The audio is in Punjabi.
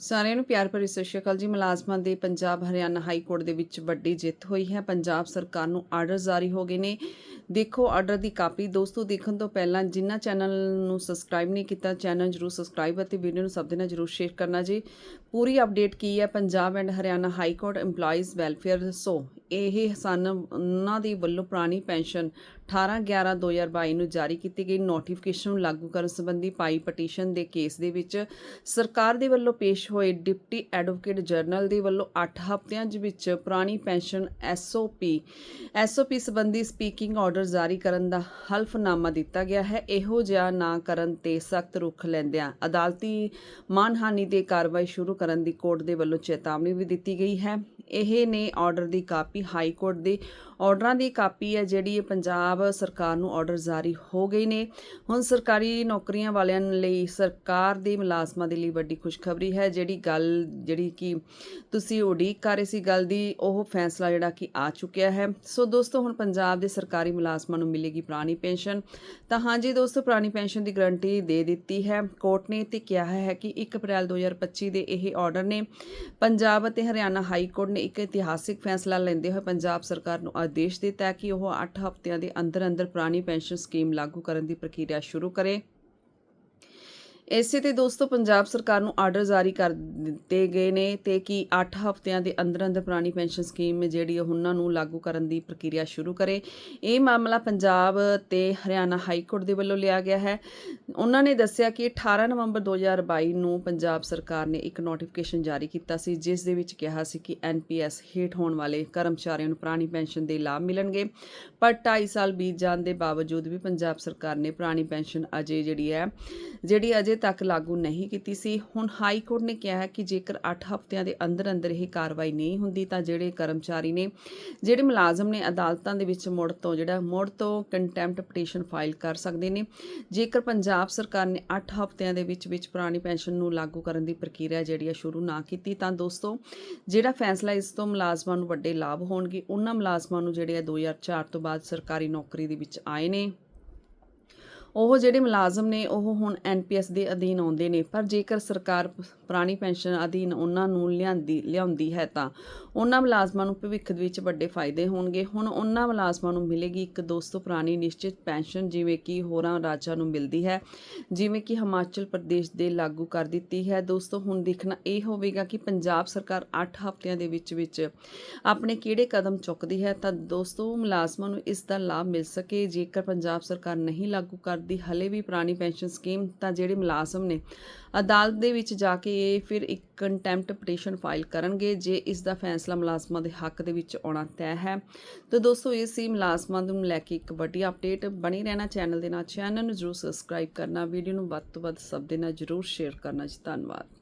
ਸਾਰਿਆਂ ਨੂੰ ਪਿਆਰ ਭਰੀ ਸਤਿ ਸ਼੍ਰੀ ਅਕਾਲ ਜੀ। ਮੁਲਾਜ਼ਮਾਂ ਦੇ ਪੰਜਾਬ ਹਰਿਆਣਾ ਹਾਈ ਕੋਰਟ ਦੇ ਵਿੱਚ ਵੱਡੀ ਜਿੱਤ ਹੋਈ ਹੈ। ਪੰਜਾਬ ਸਰਕਾਰ ਨੂੰ ਆਰਡਰ ਜਾਰੀ ਹੋ ਗਏ ਨੇ। ਦੇਖੋ, ਆਰਡਰ ਦੀ ਕਾਪੀ ਦੋਸਤੋ, ਦੇਖਣ ਤੋਂ ਪਹਿਲਾਂ ਜਿਨ੍ਹਾਂ ਚੈਨਲ ਨੂੰ ਸਬਸਕ੍ਰਾਈਬ ਨਹੀਂ ਕੀਤਾ, ਚੈਨਲ ਜਰੂਰ ਸਬਸਕ੍ਰਾਈਬ ਅਤੇ ਵੀਡੀਓ ਨੂੰ ਸਭ ਦੇ ਨਾਲ ਜਰੂਰ ਸ਼ੇਅਰ ਕਰਨਾ ਜੀ। ਪੂਰੀ ਅਪਡੇਟ ਕੀ ਹੈ? Punjab and Haryana high court, EMPLOYEES welfare so ਇਹ ਸਨ ਉਹਨਾਂ ਦੀ ਵੱਲੋਂ ਪੁਰਾਣੀ ਪੈਨਸ਼ਨ 18 11 2022 ਨੂੰ ਜਾਰੀ ਕੀਤੀ ਗਈ। ਨੋਟੀਫਿਕੇਸ਼ਨ ਨੂੰ ਲਾਗੂ ਕਰਨ ਸੰਬੰਧੀ ਪਾਈ ਪਟੀਸ਼ਨ ਦੇ ਕੇਸ ਦੇ ਵਿੱਚ ਸਰਕਾਰ ਦੇ ਵੱਲੋਂ ਪੇਸ਼ ਹੋਏ ਡਿਪਟੀ ਐਡਵੋਕੇਟ ਜਨਰਲ ਦੇ ਵੱਲੋਂ 8 ਹਫ਼ਤਿਆਂ ਦੇ ਵਿੱਚ ਪੁਰਾਣੀ ਪੈਨਸ਼ਨ ਐਸਓਪੀ ਐਸਓਪੀ ਸੰਬੰਧੀ ਸਪੀਕਿੰਗ ਆਰਡਰ ਜਾਰੀ ਕਰਨ ਦਾ ਹਲਫਨਾਮਾ ਦਿੱਤਾ ਗਿਆ ਹੈ। ਇਹੋ ਜਿਹਾ ਨਾ ਕਰਨ ਤੇ ਸਖਤ ਰੁਖ ਲੈਂਦਿਆਂ ਅਦਾਲਤੀ ਮਾਨਹਾਨੀ ਦੇ ਕਾਰਵਾਈ ਸ਼ੁਰੂ ਕਰਨ ਦੀ ਕੋਰਟ ਦੇ ਵੱਲੋਂ ਚੇਤਾਵਨੀ ਵੀ ਦਿੱਤੀ ਗਈ ਹੈ। ਇਹ ਨੇ ਆਰਡਰ ਦੀ ਕਾਪੀ ਹਾਈ ਕੋਰਟ ਦੇ ਆਰਡਰਾਂ ਦੀ ਕਾਪੀ ਹੈ, ਜਿਹੜੀ ਪੰਜਾਬ ਸਰਕਾਰ ਨੂੰ ਆਰਡਰ ਜਾਰੀ ਹੋ ਗਏ ਨੇ। ਹੁਣ ਸਰਕਾਰੀ ਨੌਕਰੀਆਂ ਵਾਲਿਆਂ ਲਈ ਸਰਕਾਰ ਦੇ ਮੁਲਾਜ਼ਮਾਂ ਦੇ ਲਈ ਵੱਡੀ ਖੁਸ਼ਖਬਰੀ ਹੈ। ਜਿਹੜੀ ਗੱਲ, ਜਿਹੜੀ ਕਿ ਤੁਸੀਂ ਉਡੀਕ ਕਰ ਰਹੇ ਸੀ ਗੱਲ ਦੀ, ਉਹ ਫੈਸਲਾ ਜਿਹੜਾ ਕਿ ਆ ਚੁੱਕਿਆ ਹੈ। ਸੋ ਦੋਸਤੋ, ਹੁਣ ਪੰਜਾਬ ਦੇ ਸਰਕਾਰੀ ਮੁਲਾਜ਼ਮਾਂ ਨੂੰ ਮਿਲੇਗੀ ਪੁਰਾਣੀ ਪੈਨਸ਼ਨ। ਤਾਂ ਹਾਂਜੀ ਦੋਸਤੋ, ਪੁਰਾਣੀ ਪੈਨਸ਼ਨ ਦੀ ਗਰੰਟੀ ਦੇ ਦਿੱਤੀ ਹੈ। ਕੋਰਟ ਨੇ ਤੇ ਕਿਹਾ ਹੈ ਕਿ 1 ਅਪ੍ਰੈਲ 2025 ਦੇ ਇਹ ਆਰਡਰ ਨੇ। ਪੰਜਾਬ ਅਤੇ ਹਰਿਆਣਾ ਹਾਈ ਕੋਰਟ ਨੇ ਇੱਕ ਇਤਿਹਾਸਿਕ ਫੈਸਲਾ ਲੈਂਦੇ ਹੋਏ ਪੰਜਾਬ ਸਰਕਾਰ ਨੂੰ ਆਦੇਸ਼ ਦਿੱਤਾ ਹੈ ਕਿ ਉਹ 8 ਹਫ਼ਤਿਆਂ ਦੇ ਅੰਦਰ ਅੰਦਰ ਪੁਰਾਣੀ ਪੈਨਸ਼ਨ ਸਕੀਮ ਲਾਗੂ ਕਰਨ ਦੀ ਪ੍ਰਕਿਰਿਆ ਸ਼ੁਰੂ ਕਰੇ। ਇਸੇ ਤੇ ਦੋਸਤੋ, ਪੰਜਾਬ ਸਰਕਾਰ ਨੂੰ ਆਰਡਰ ਜਾਰੀ ਕਰ ਦਿੱਤੇ ਗਏ ਨੇ ਤੇ ਕਿ 8 ਹਫ਼ਤਿਆਂ ਦੇ ਅੰਦਰ ਅੰਦਰ ਪੁਰਾਣੀ ਪੈਨਸ਼ਨ ਸਕੀਮ ਜਿਹੜੀ ਉਹਨਾਂ ਨੂੰ ਲਾਗੂ ਕਰਨ ਦੀ ਪ੍ਰਕਿਰਿਆ ਸ਼ੁਰੂ ਕਰੇ। ਇਹ ਮਾਮਲਾ ਪੰਜਾਬ ਤੇ ਹਰਿਆਣਾ ਹਾਈ ਕੋਰਟ ਦੇ ਵੱਲੋਂ ਲਿਆ ਗਿਆ ਹੈ। ਉਹਨਾਂ ਨੇ ਦੱਸਿਆ ਕਿ 18 ਨਵੰਬਰ 2022 ਨੂੰ ਪੰਜਾਬ ਸਰਕਾਰ ਨੇ ਇੱਕ ਨੋਟੀਫਿਕੇਸ਼ਨ ਜਾਰੀ ਕੀਤਾ ਸੀ, ਜਿਸ ਦੇ ਵਿੱਚ ਕਿਹਾ ਸੀ ਕਿ ਐਨਪੀਐਸ ਹੇਠ ਹੋਣ ਵਾਲੇ ਕਰਮਚਾਰੀਆਂ ਨੂੰ ਪੁਰਾਣੀ ਪੈਨਸ਼ਨ ਦੇ ਲਾਭ ਮਿਲਣਗੇ। ਪਰ 2.5 ਸਾਲ ਬੀਤ ਜਾਣ ਦੇ ਬਾਵਜੂਦ ਵੀ ਪੰਜਾਬ ਸਰਕਾਰ ਨੇ ਪੁਰਾਣੀ ਪੈਨਸ਼ਨ ਅਜੇ ਜਿਹੜੀ ਹੈ, ਜਿਹੜੀ ਅਜੇ ਤੱਕ ਲਾਗੂ ਨਹੀਂ ਕੀਤੀ ਸੀ। ਹੁਣ ਹਾਈ ਕੋਰਟ ਨੇ ਕਿਹਾ ਹੈ ਕਿ ਜੇਕਰ 8 ਹਫ਼ਤਿਆਂ ਦੇ ਅੰਦਰ ਅੰਦਰ ਇਹ ਕਾਰਵਾਈ ਨਹੀਂ ਹੁੰਦੀ ਤਾਂ ਜਿਹੜੇ ਕਰਮਚਾਰੀ ਨੇ, ਜਿਹੜੇ ਮੁਲਾਜ਼ਮ ਨੇ ਅਦਾਲਤਾਂ ਦੇ ਵਿੱਚ ਮੁੜ ਤੋਂ ਜਿਹੜਾ ਮੁੜ ਤੋਂ ਕੰਟੈਂਪਟ ਪਟੀਸ਼ਨ ਫਾਈਲ ਕਰ ਸਕਦੇ ਨੇ। ਜੇਕਰ ਪੰਜਾਬ ਸਰਕਾਰ ਨੇ 8 ਹਫ਼ਤਿਆਂ ਦੇ ਵਿੱਚ ਵਿੱਚ ਪੁਰਾਣੀ ਪੈਨਸ਼ਨ ਨੂੰ ਲਾਗੂ ਕਰਨ ਦੀ ਪ੍ਰਕਿਰਿਆ ਜਿਹੜੀ ਆ ਸ਼ੁਰੂ ਨਾ ਕੀਤੀ, ਤਾਂ ਦੋਸਤੋ ਜਿਹੜਾ ਫੈਸਲਾ ਇਸ ਤੋਂ ਮੁਲਾਜ਼ਮਾਂ ਨੂੰ ਵੱਡੇ ਲਾਭ ਹੋਣਗੇ। ਉਹਨਾਂ ਮੁਲਾਜ਼ਮਾਂ ਨੂੰ ਜਿਹੜੇ ਆ 2004 ਤੋਂ ਬਾਅਦ ਸਰਕਾਰੀ ਨੌਕਰੀ ਦੇ ਵਿੱਚ ਆਏ ਨੇ। ਉਹ ਜਿਹੜੇ ਮੁਲਾਜ਼ਮ ਨੇ, ਉਹ ਹੁਣ ਐਨਪੀਐਸ ਦੇ ਅਧੀਨ ਆਉਂਦੇ ਨੇ। ਪਰ ਜੇਕਰ ਸਰਕਾਰ ਪੁਰਾਣੀ ਪੈਨਸ਼ਨ ਅਧੀਨ ਉਹਨਾਂ ਨੂੰ ਲਿਆਂਦੀ, ਲਿਆਉਂਦੀ ਹੈ ਤਾਂ ਉਹਨਾਂ ਮੁਲਾਜ਼ਮਾਂ ਨੂੰ ਭਵਿੱਖ ਦੇ ਵਿੱਚ ਵੱਡੇ ਫਾਇਦੇ ਹੋਣਗੇ। ਹੁਣ ਉਹਨਾਂ ਮੁਲਾਜ਼ਮਾਂ ਨੂੰ ਮਿਲੇਗੀ ਇੱਕ ਦੋਸਤੋ ਪੁਰਾਣੀ ਨਿਸ਼ਚਿਤ ਪੈਨਸ਼ਨ, ਜਿਵੇਂ ਕਿ ਹੋਰਾਂ ਰਾਜਾਂ ਨੂੰ ਮਿਲਦੀ ਹੈ, ਜਿਵੇਂ ਕਿ ਹਿਮਾਚਲ ਪ੍ਰਦੇਸ਼ ਦੇ ਲਾਗੂ ਕਰ ਦਿੱਤੀ ਹੈ। ਦੋਸਤੋ, ਹੁਣ ਦੇਖਣਾ ਇਹ ਹੋਵੇਗਾ ਕਿ ਪੰਜਾਬ ਸਰਕਾਰ 8 ਹਫ਼ਤਿਆਂ ਦੇ ਵਿੱਚ ਵਿੱਚ ਆਪਣੇ ਕਿਹੜੇ ਕਦਮ ਚੁੱਕਦੀ ਹੈ ਤਾਂ ਦੋਸਤੋ, ਮੁਲਾਜ਼ਮਾਂ ਨੂੰ ਇਸ ਦਾ ਲਾਭ ਮਿਲ ਸਕੇ। ਜੇਕਰ ਪੰਜਾਬ ਸਰਕਾਰ ਨਹੀਂ ਲਾਗੂ ਕਰ ਦੀ ਹਲੇ ਵੀ ਪੁਰਾਣੀ ਪੈਨਸ਼ਨ ਸਕੀਮ ਤਾਂ ਜਿਹੜੇ ਮੁਲਾਜ਼ਮ ਨੇ, ਅਦਾਲਤ ਦੇ ਵਿੱਚ ਜਾ ਕੇ ਇਹ ਫਿਰ ਇੱਕ ਕੰਟੈਂਪਟ ਪਟੀਸ਼ਨ ਫਾਈਲ ਕਰਨਗੇ ਜੇ ਇਸ ਦਾ ਫੈਸਲਾ ਮੁਲਾਜ਼ਮਾਂ ਦੇ ਹੱਕ ਦੇ ਵਿੱਚ ਆਉਣਾ ਤੈਅ ਹੈ। ਤਾਂ ਦੋਸਤੋ, ਇਹ ਸੀ ਮੁਲਾਜ਼ਮਾਂ ਨੂੰ ਲੈ ਕੇ ਇੱਕ ਵੱਡੀ ਅਪਡੇਟ ਬਣੀ ਰਹਿਣਾ ਚੈਨਲ ਦੇ ਨਾਲ। ਚੈਨਲ ਨੂੰ ਜਰੂਰ ਸਬਸਕ੍ਰਾਈਬ ਕਰਨਾ ਵੀਡੀਓ ਨੂੰ ਵੱਧ ਤੋਂ ਵੱਧ ਸਭ ਦੇ ਨਾਲ ਜਰੂਰ ਸ਼ੇਅਰ ਕਰਨਾ ਜੀ। ਧੰਨਵਾਦ।